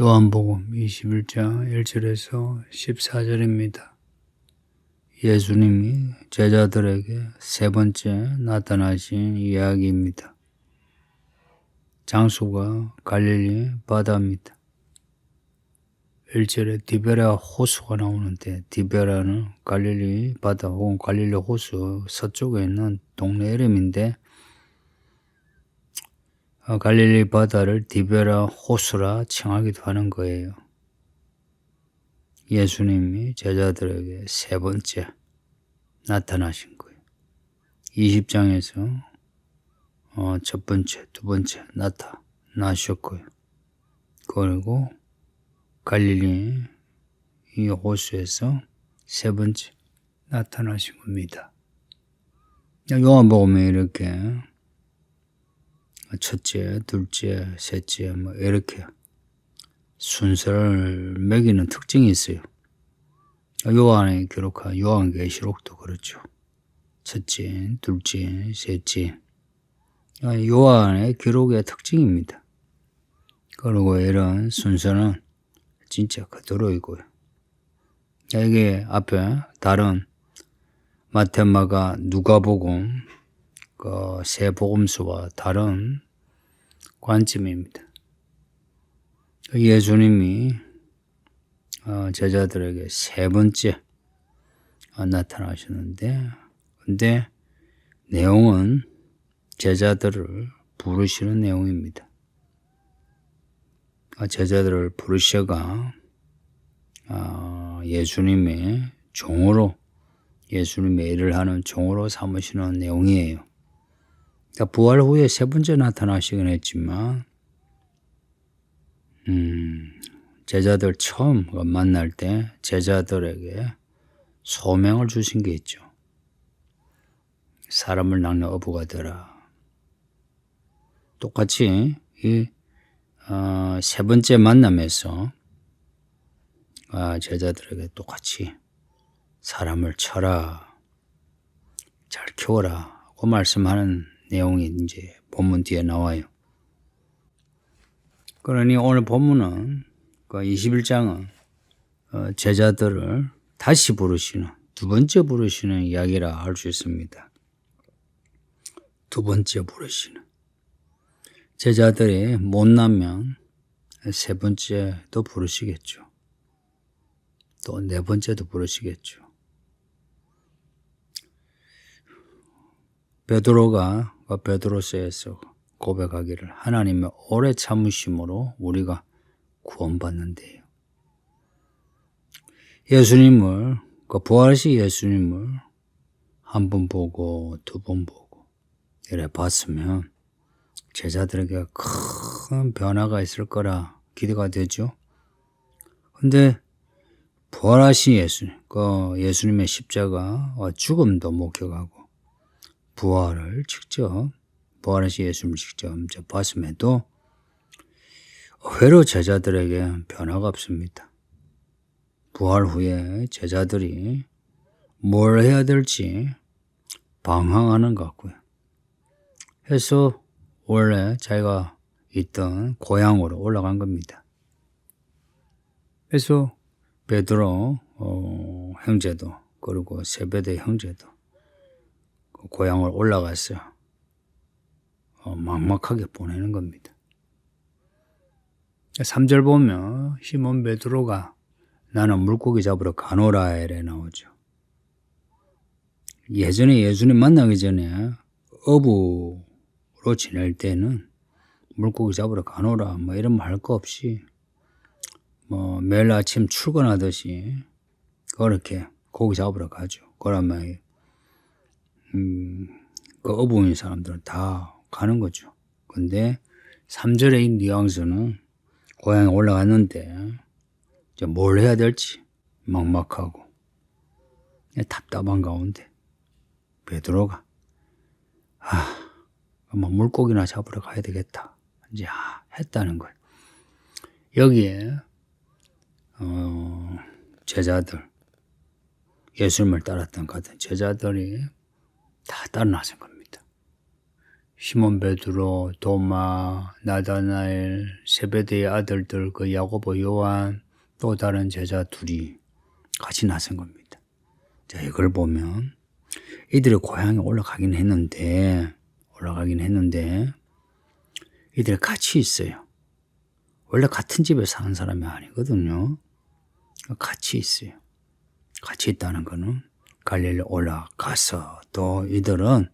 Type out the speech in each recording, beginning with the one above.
요한복음 21장 1절에서 14절입니다. 예수님이 제자들에게 세 번째 나타나신 이야기입니다. 장소가 갈릴리 바다입니다. 1절에 디베라 호수가 나오는데 디베라는 갈릴리 바다 혹은 갈릴리 호수 서쪽에 있는 동네 이름인데 어, 갈릴리 바다를 디베라 호수라 칭하기도 하는 거예요. 예수님이 제자들에게 세 번째 나타나신 거예요. 20장에서 어, 첫 번째, 두 번째 나타나셨고요. 그리고 갈릴리 이 호수에서 세 번째 나타나신 겁니다. 요한복음에 이렇게 첫째, 둘째, 셋째 뭐 이렇게 순서를 매기는 특징이 있어요. 요한에 기록한 요한계시록도 그렇죠. 첫째, 둘째, 셋째. 요한의 기록의 특징입니다. 그리고 이런 순서는 진짜 그대로이고요. 이게 앞에 다른 마테마가 누가복음 그 세 복음서와 다른 관점입니다. 예수님이 어, 제자들에게 세 번째 나타나셨는데, 근데 내용은 제자들을 부르시는 내용입니다. 아, 제자들을 부르셔가 아, 예수님의 종으로 예수님의 일을 하는 종으로 삼으시는 내용이에요. 그러니까 부활 후에 세 번째 나타나시긴 했지만, 음, 제자들 처음 만날 때 제자들에게 소명을 주신 게 있죠. 사람을 낚는 어부가 되라. 똑같이 이 어, 세 번째 만남에서 아, 제자들에게 똑같이 사람을 쳐라, 잘 키워라, 그 말씀하는 내용이 이제 본문 뒤에 나와요. 그러니 오늘 본문은 그 21장은 어, 제자들을 다시 부르시는 두 번째 부르시는 이야기라 할 수 있습니다. 두 번째 부르시는 제자들이 못나면 세 번째도 부르시겠죠. 또 네 번째도 부르시겠죠. 베드로가 베드로서에서 고백하기를 하나님의 오래 참으심으로 우리가 구원받는데요. 예수님을 그 부활시 예수님을 한 번 보고 두 번 보고 이래 봤으면 제자들에게 큰 변화가 있을 거라 기대가 되죠. 근데 부활하신 예수님, 그 예수님의 십자가 죽음도 목격하고 부활을 직접 부활하신 예수님을 직접 봤음에도 의외로 제자들에게 변화가 없습니다. 부활 후에 제자들이 뭘 해야 될지 방황하는 것 같고요. 해서 원래 자기가 있던 고향으로 올라간 겁니다. 그래서 베드로 어, 형제도 그리고 세베대 형제도 그 고향을 올라가서 어, 막막하게 보내는 겁니다. 3절 보면 시몬 베드로가 나는 물고기 잡으러 가노라 이래 나오죠. 예전에 예수님 만나기 전에 어부 로 지낼 때는 물고기 잡으러 가노라 뭐 이런 말 할 거 없이 뭐 매일 아침 출근하듯이 그렇게 고기 잡으러 가죠. 그러면 음, 그 어부인 사람들은 다 가는 거죠. 근데 3절의 이 뉘앙스는 고향에 올라갔는데 이제 뭘 해야 될지 막막하고 답답한 가운데 베드로가 아 뭐 물고기나 잡으러 가야 되겠다. 이제 했다는 거예요. 여기에 어, 제자들 예수님을 따랐던 같은 제자들이 다 따라 나선 겁니다. 시몬 베드로, 도마, 나다나엘, 세베대의 아들들 그 야고보, 요한 또 다른 제자 둘이 같이 나선 겁니다. 자, 이걸 보면 이들의 고향에 올라가긴 했는데 올라가긴 했는데 이들이 같이 있어요. 원래 같은 집에 사는 사람이 아니거든요. 같이 있어요. 같이 있다는 거는 갈릴리 올라가서 또 이들은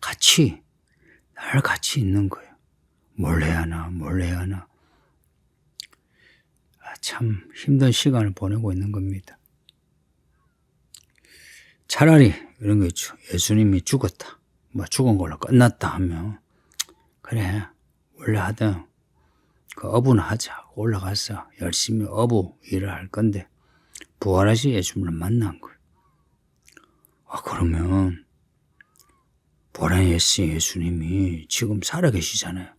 같이 늘 같이 있는 거예요. 뭘 해야 하나, 뭘 해야 하나. 아, 참 힘든 시간을 보내고 있는 겁니다. 차라리 이런 거 있죠. 예수님이 죽었다. 뭐 죽은 걸로 끝났다 하면 그래 원래 하던 그 어부는 하자 올라가서 열심히 어부 일을 할 건데 부활하신 예수님을 만난 거예요. 아 그러면 예수 예수님이 지금 살아계시잖아요.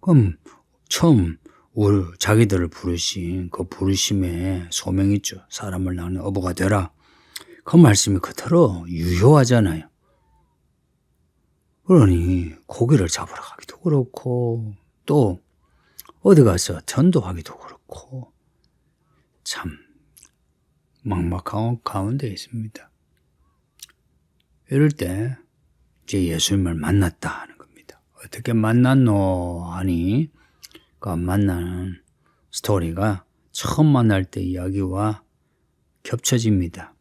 그럼 처음 우리 자기들을 부르신 그 부르심에 소명 있죠. 사람을 낳는 어부가 되라. 그 말씀이 그대로 유효하잖아요. 그러니 고기를 잡으러 가기도 그렇고 또 어디 가서 전도하기도 그렇고 참 막막한 가운데 있습니다. 이럴 때 이제 예수님을 만났다 하는 겁니다. 어떻게 만났노 하니 그 만나는 스토리가 처음 만날 때 이야기와 겹쳐집니다.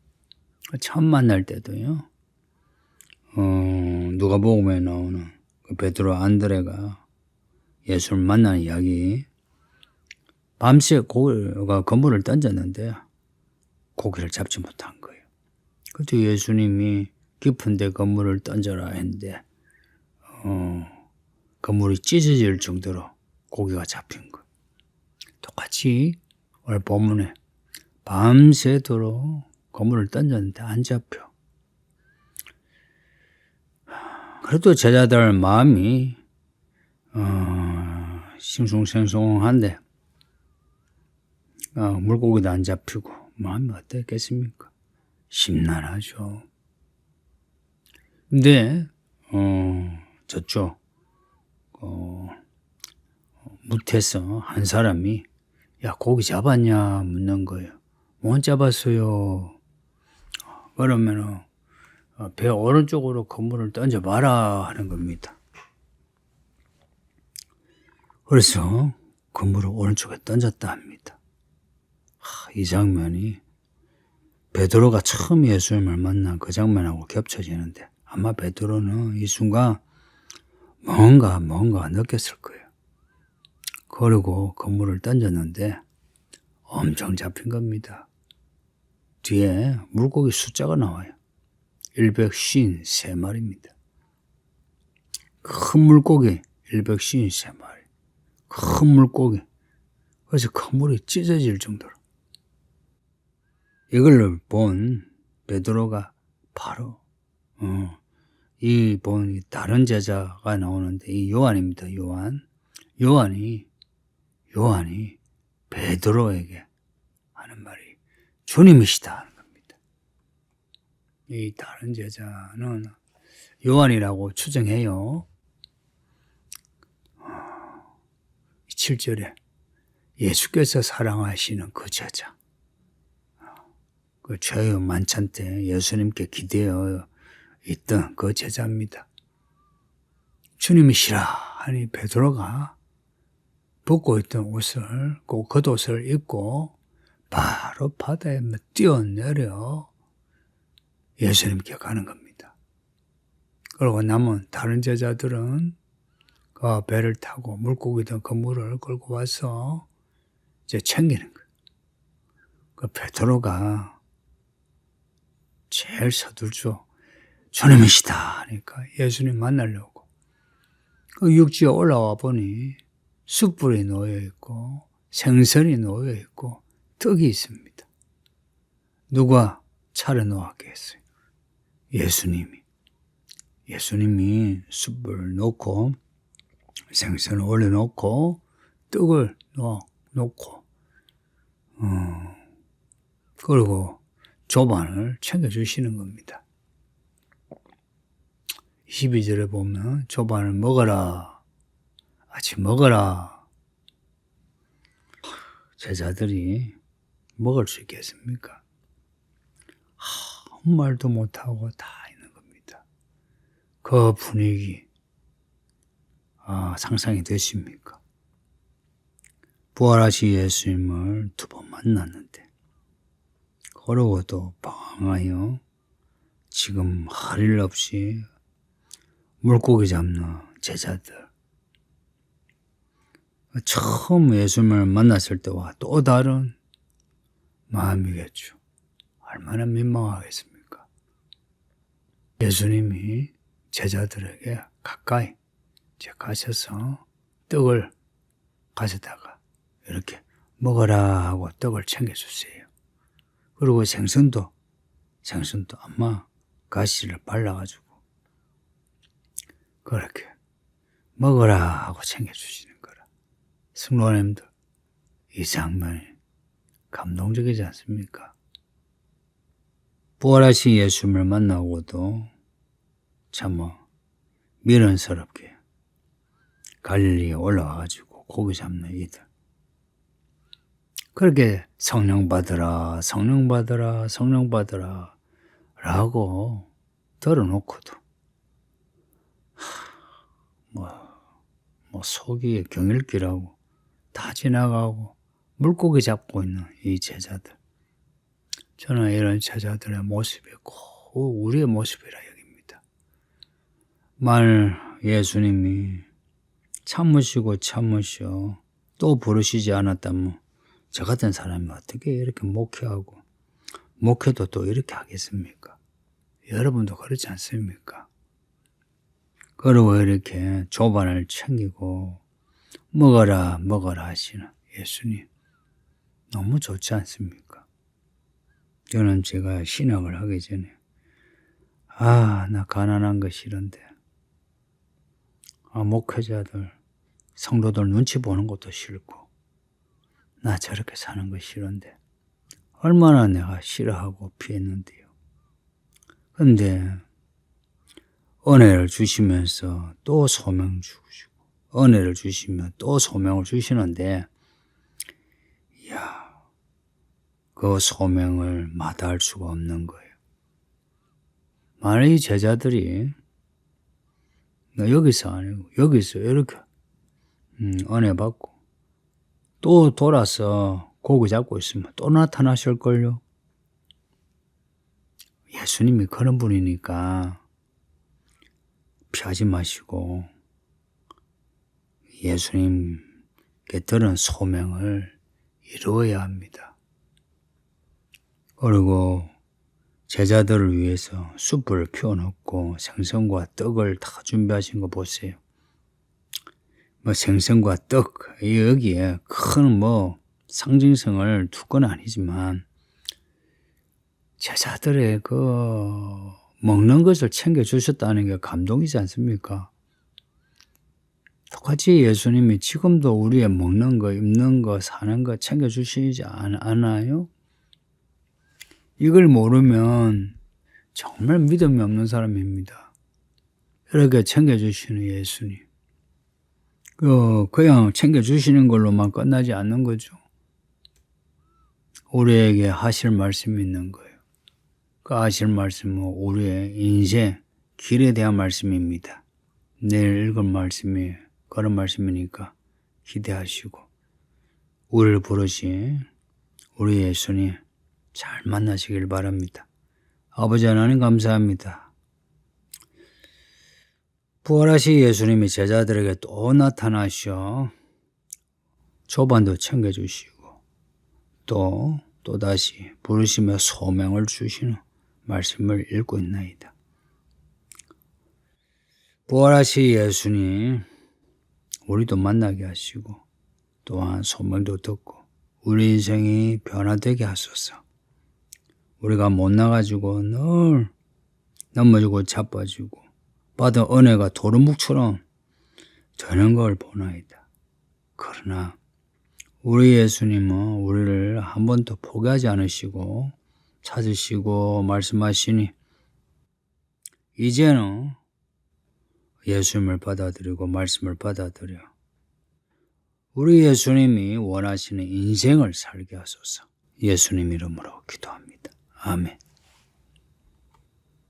처음 만날 때도요. 어, 누가 복음에 나오는 그 베드로 안드레가 예수를 만나는 이야기. 밤새 고기가 건물을 던졌는데 고기를 잡지 못한 거예요. 그때 예수님이 깊은데 건물을 던져라 했는데 어, 건물이 찢어질 정도로 고기가 잡힌 거. 똑같이 오늘 본문에 밤새도록 건물을 던졌는데 안 잡혀. 그래도 제자들 마음이 어, 싱숭생숭한데 어, 물고기도 안 잡히고 마음이 어떻겠습니까? 심란하죠. 근데 어, 저쪽 어, 무태서 한 사람이 야 고기 잡았냐 묻는 거예요. 못 잡았어요. 그러면은 어, 배 오른쪽으로 건물을 던져 봐라 하는 겁니다. 그래서 건물을 오른쪽에 던졌다 합니다. 하, 이 장면이 베드로가 처음 예수님을 만난 그 장면하고 겹쳐지는데 아마 베드로는 이 순간 뭔가 뭔가 느꼈을 거예요. 그리고 건물을 던졌는데 엄청 잡힌 겁니다. 뒤에 물고기 숫자가 나와요. 153마리입니다. 큰 물고기 153마리. 큰 물고기. 그래서 건물이 찢어질 정도로. 이걸 본 베드로가 바로 어, 이본 다른 제자가 나오는데 이 요한입니다. 요한. 요한이 요한이 베드로에게 하는 말이 주님이시다 하는 겁니다. 이 다른 제자는 요한이라고 추정해요. 7절에 예수께서 사랑하시는 그 제자. 그 죄의 만찬 때 예수님께 기대어 있던 그 제자입니다. 주님이시라 하니 베드로가 벗고 있던 옷을 그 겉옷을 입고 바로 바다에 뛰어내려 예수님께 가는 겁니다. 그리고 남은 다른 제자들은 그 배를 타고 물고기든 그 물을 끌고 와서 이제 챙기는 거예요. 그 베드로가 제일 서둘죠. 주님이시다 하니까 예수님 만나려고. 그 육지에 올라와 보니 숯불이 놓여 있고 생선이 놓여 있고 떡이 있습니다. 누가 차려 놓았겠어요? 예수님이. 예수님이 숯불을 놓고 생선을 올려놓고 떡을 놓고 어, 그리고 조반을 챙겨주시는 겁니다. 12절에 보면 조반을 먹어라. 아침 먹어라. 제자들이 먹을 수 있겠습니까? 아무 말도 못하고 다 있는 겁니다. 그 분위기, 아, 상상이 되십니까? 부활하신 예수님을 두 번 만났는데, 그러고도 방황하여 지금 할일 없이 물고기 잡는 제자들. 처음 예수님을 만났을 때와 또 다른 마음이겠죠. 얼마나 민망하겠습니까? 예수님이 제자들에게 가까이 가셔서 떡을 가져다가 이렇게 먹어라 하고 떡을 챙겨주세요. 그리고 생선도, 생선도 아마 가시를 발라가지고 그렇게 먹어라 하고 챙겨주시는 거라. 승로님들, 이 장면이 감동적이지 않습니까? 부활하신 예수님을 만나고도 참 뭐 미련스럽게 갈릴리에 올라와가지고 고기 잡는 이들. 그렇게 성령 받으라, 성령 받으라, 성령 받으라 라고 들어놓고도 뭐, 뭐 속이 경일기라고 다 지나가고 물고기 잡고 있는 이 제자들. 저는 이런 제자들의 모습이 꼭 우리의 모습이라 여깁니다. 만 예수님이 참으시고 참으시어 또 부르시지 않았다면 저 같은 사람이 어떻게 이렇게 목회하고 목회도 또 이렇게 하겠습니까? 여러분도 그렇지 않습니까? 그리고 이렇게 조반을 챙기고 먹어라 먹어라 하시는 예수님 너무 좋지 않습니까? 저는 제가 신학을 하기 전에 아 나 가난한 거 싫은데 아 목회자들 성도들 눈치 보는 것도 싫고 나 저렇게 사는 거 싫은데 얼마나 내가 싫어하고 피했는데요. 근데 은혜를 주시면서 또 소명 주시고 은혜를 주시면 또 소명을 주시는데 이야 그 소명을 마다할 수가 없는 거예요. 만약 이 제자들이 나 여기서 아니고 여기서 이렇게 음, 은혜 받고 또 돌아서 고기 잡고 있으면 또 나타나실걸요. 예수님이 그런 분이니까 피하지 마시고 예수님께 들은 소명을 이루어야 합니다. 그리고 제자들을 위해서 숯불을 피워놓고 생선과 떡을 다 준비하신 거 보세요. 뭐 생선과 떡 여기에 큰 뭐 상징성을 두건 아니지만 제자들의 그 먹는 것을 챙겨 주셨다는 게 감동이지 않습니까? 똑같이 예수님이 지금도 우리의 먹는 거, 입는 거, 사는 거 챙겨 주시지 않아요? 이걸 모르면 정말 믿음이 없는 사람입니다. 이렇게 챙겨주시는 예수님. 그, 그냥 챙겨주시는 걸로만 끝나지 않는 거죠. 우리에게 하실 말씀이 있는 거예요. 그 하실 말씀은 우리의 인생, 길에 대한 말씀입니다. 내일 읽을 말씀이 그런 말씀이니까 기대하시고, 우리를 부르신 우리 예수님, 잘 만나시길 바랍니다. 아버지 하나님 감사합니다. 부활하신 예수님이 제자들에게 또 나타나셔 조반도 챙겨주시고 또 또다시 부르시며 소명을 주시는 말씀을 읽고 있나이다. 부활하신 예수님 우리도 만나게 하시고 또한 소명도 듣고 우리 인생이 변화되게 하소서. 우리가 못 나가지고 늘 넘어지고 자빠지고 받은 은혜가 도루묵처럼 되는 걸 보나이다. 그러나 우리 예수님은 우리를 한 번도 포기하지 않으시고 찾으시고 말씀하시니 이제는 예수님을 받아들이고 말씀을 받아들여 우리 예수님이 원하시는 인생을 살게 하소서 예수님 이름으로 기도합니다. 아멘.